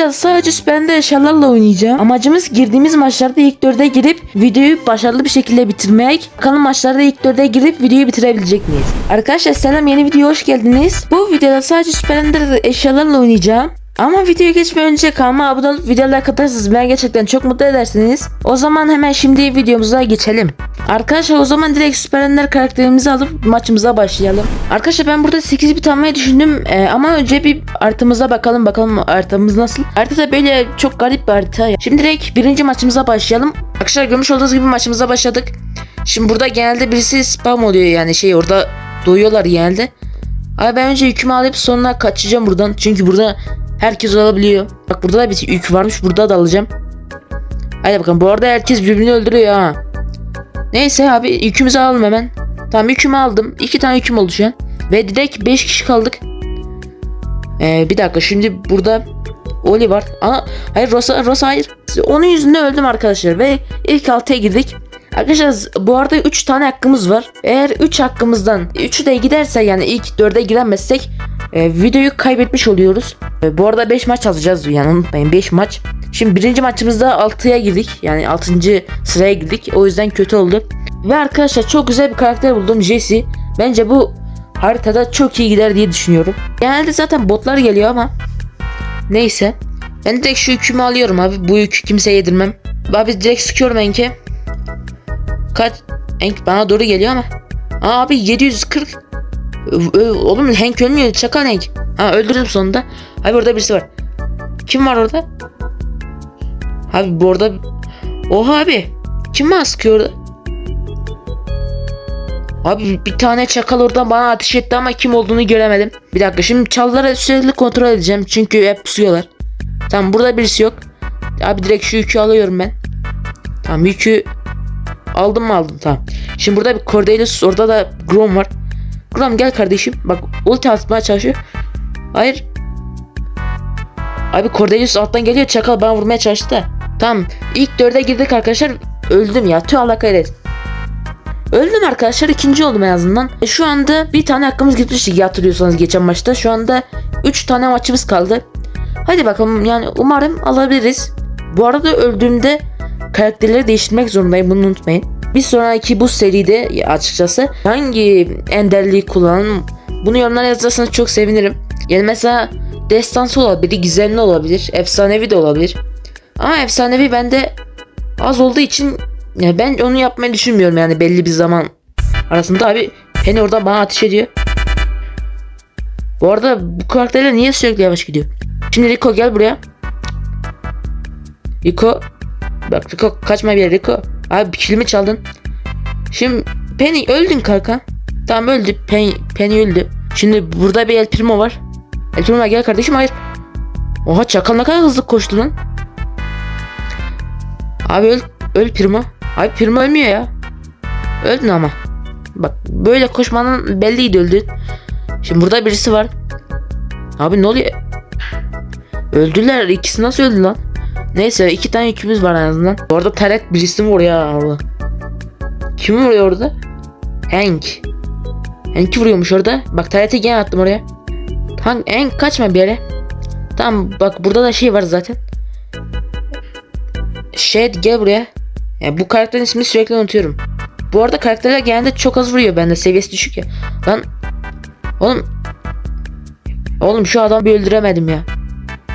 videoda sadece süperinde eşyalarla oynayacağım. Amacımız girdiğimiz maçlarda ilk dörde girip videoyu başarılı bir şekilde bitirmek. Bakalım maçlarda ilk dörde girip videoyu bitirebilecek miyiz? Arkadaşlar selam yeni videoya hoş geldiniz. Bu videoda sadece süperinde eşyalarla oynayacağım. Ama videoya geçmeden önce kanalıma abone olup videolara katarsanız beni gerçekten çok mutlu edersiniz. O zaman hemen şimdi videomuza geçelim. Arkadaşlar o zaman direkt Süper Ender karakterimizi alıp maçımıza başlayalım. Arkadaşlar ben burada 8 bit almayı düşündüm Ee, ama önce bir haritamıza bakalım bakalım haritamız nasıl. Harita da böyle çok garip bir harita. Şimdi direkt birinci maçımıza başlayalım. Arkadaşlar görmüş olduğunuz gibi maçımıza başladık. Şimdi burada genelde birisi spam oluyor yani şey orada doyuyorlar genelde. Abi ben önce yükümü alıp sonra kaçacağım buradan. Çünkü burada herkes alabiliyor. Bak burada da bir yük varmış. Burada da alacağım. Hadi bakalım. Bu arada herkes birbirini öldürüyor ha. Neyse abi yükümüzü alalım hemen. Tamam yükümü aldım. İki tane yüküm oldu şu an. Ve direkt 5 kişi kaldık. Ee, bir dakika şimdi burada Oli var. Ana hayır Rosa Rosa hayır. Onun yüzünden öldüm arkadaşlar ve ilk altıya girdik. Arkadaşlar bu arada 3 tane hakkımız var. Eğer 3 hakkımızdan 3'ü de giderse yani ilk 4'e giremezsek e, videoyu kaybetmiş oluyoruz. E, bu arada 5 maç alacağız yani unutmayın 5 maç. Şimdi birinci maçımızda 6'ya girdik. Yani 6. sıraya girdik. O yüzden kötü oldu. Ve arkadaşlar çok güzel bir karakter buldum Jesse. Bence bu haritada çok iyi gider diye düşünüyorum. Genelde zaten botlar geliyor ama neyse. Ben direkt şu yükümü alıyorum abi. Bu yükü kimseye yedirmem. Abi direkt sıkıyorum Enk'e. Kaç? Enk bana doğru geliyor ama. Abi 740. Ö- ö- Oğlum Hank ölmüyor. Çakal Hank. Ha öldürdüm sonunda. Abi orada birisi var. Kim var orada? Abi bu arada... Oha abi. Kim bana sıkıyor orada? Abi bir tane çakal oradan bana ateş etti ama kim olduğunu göremedim. Bir dakika şimdi çalları sürekli kontrol edeceğim. Çünkü hep pusuyorlar. Tamam burada birisi yok. Abi direkt şu yükü alıyorum ben. Tamam yükü aldım mı aldım tamam. Şimdi burada bir Cordelius orada da Grom var. Grom gel kardeşim. Bak ulti atmaya çalışıyor. Hayır. Abi Cordelius alttan geliyor. Çakal bana vurmaya çalıştı da. Tamam. İlk dörde girdik arkadaşlar. Öldüm ya. Tüh Allah kahretsin. Öldüm arkadaşlar. ikinci oldum en azından. E, şu anda bir tane hakkımız gitmişti hatırlıyorsanız geçen maçta. Şu anda 3 tane maçımız kaldı. Hadi bakalım yani umarım alabiliriz. Bu arada öldüğümde karakterleri değiştirmek zorundayım bunu unutmayın. Bir sonraki bu seride açıkçası hangi enderliği kullanın bunu yorumlara yazarsanız çok sevinirim. Yani mesela destansı olabilir, gizemli olabilir, efsanevi de olabilir. Ama efsanevi bende az olduğu için yani ben onu yapmayı düşünmüyorum yani belli bir zaman arasında abi Penny oradan bana ateş ediyor. Bu arada bu karakterler niye sürekli yavaş gidiyor? Şimdi Rico gel buraya. Rico Bak Rico kaçma bir yere Rico. Abi kilimi çaldın. Şimdi Penny öldün kanka. Tamam öldü. Penny, Penny öldü. Şimdi burada bir El Primo var. El Primo gel kardeşim hayır. Oha çakal ne kadar hızlı koştu lan. Abi öl, öl Primo. Abi Primo ölmüyor ya. Öldün ama. Bak böyle koşmanın belliydi öldün. Şimdi burada birisi var. Abi ne oluyor? Öldüler. İkisi nasıl öldü lan? Neyse iki tane yükümüz var en azından. Bu arada Taret birisi mi vuruyor Allah. Kim vuruyor orada? Hank. Hank vuruyormuş orada. Bak Taret'i gene attım oraya. Hank, Hank kaçma bir yere. Tamam bak burada da şey var zaten. Shed gel buraya. Yani bu karakterin ismini sürekli unutuyorum. Bu arada karakterler genelde çok az vuruyor bende seviyesi düşük ya. Lan oğlum Oğlum şu adamı bir öldüremedim ya.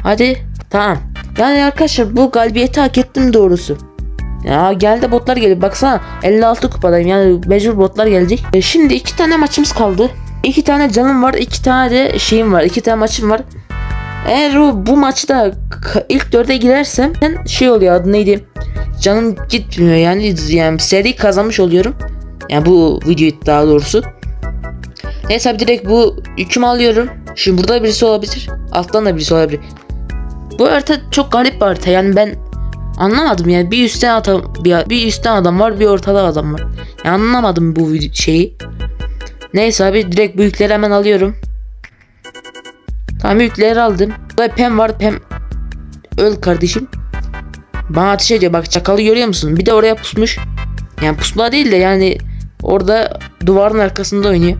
Hadi tamam. Yani arkadaşlar bu galibiyeti hak ettim doğrusu. Ya geldi botlar geliyor. Baksana 56 kupadayım. Yani mecbur botlar gelecek. E, şimdi iki tane maçımız kaldı. İki tane canım var. iki tane de şeyim var. iki tane maçım var. Eğer o bu maçta ilk dörde girersem ben şey oluyor adı neydi? Canım gitmiyor yani yani seri kazanmış oluyorum. Yani bu videoyu daha doğrusu. Neyse abi direkt bu yükümü alıyorum. Şimdi burada birisi olabilir. Alttan da birisi olabilir. Bu harita çok garip bir harita. Yani ben anlamadım yani. Bir üstten adam bir, bir üstten adam var, bir ortada adam var. Yani anlamadım bu şeyi. Neyse abi direkt bu yükleri hemen alıyorum. Tamam yükleri aldım. Burada Pem var. Pem öl kardeşim. Bana ateş ediyor. Bak çakalı görüyor musun? Bir de oraya pusmuş. Yani pusma değil de yani orada duvarın arkasında oynuyor.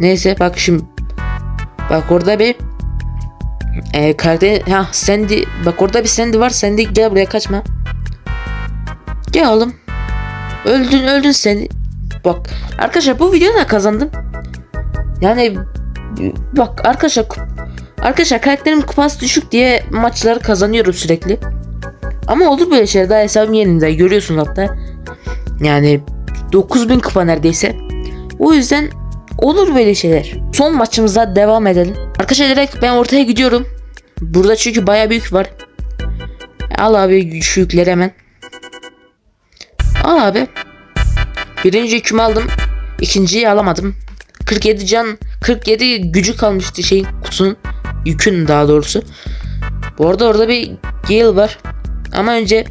Neyse bak şimdi. Bak orada bir Ee, karakter ha Sandy bak orada bir Sandy var Sandy gel buraya kaçma. Gel oğlum. Öldün öldün seni. Bak arkadaşlar bu videoda kazandım. Yani bak arkadaşlar arkadaşlar karakterim kupası düşük diye maçları kazanıyorum sürekli. Ama olur böyle şeyler daha hesabım yerinde görüyorsunuz hatta. Yani 9000 kupa neredeyse. O yüzden olur böyle şeyler. Son maçımıza devam edelim. Arkadaşlar direkt ben ortaya gidiyorum. Burada çünkü baya büyük var. Al abi şu yükleri hemen. Al abi. Birinci yükümü aldım. İkinciyi alamadım. 47 can 47 gücü kalmıştı şeyin kutunun. Yükün daha doğrusu. Bu arada orada bir Gale var. Ama önce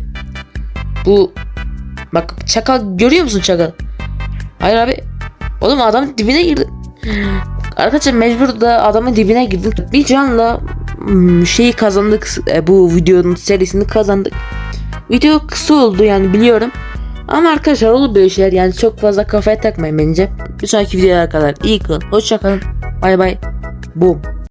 bu bak çakal görüyor musun çakal? Hayır abi. Oğlum adamın dibine girdi. Arkadaşlar mecbur da adamın dibine girdim. Bir canla hmm, şeyi kazandık. e, Bu videonun serisini kazandık. Video kısa oldu yani biliyorum. Ama arkadaşlar olur böyle şeyler yani çok fazla kafaya takmayın bence. Bir sonraki videoya kadar iyi kalın. Hoşçakalın. Bay bay. Boom.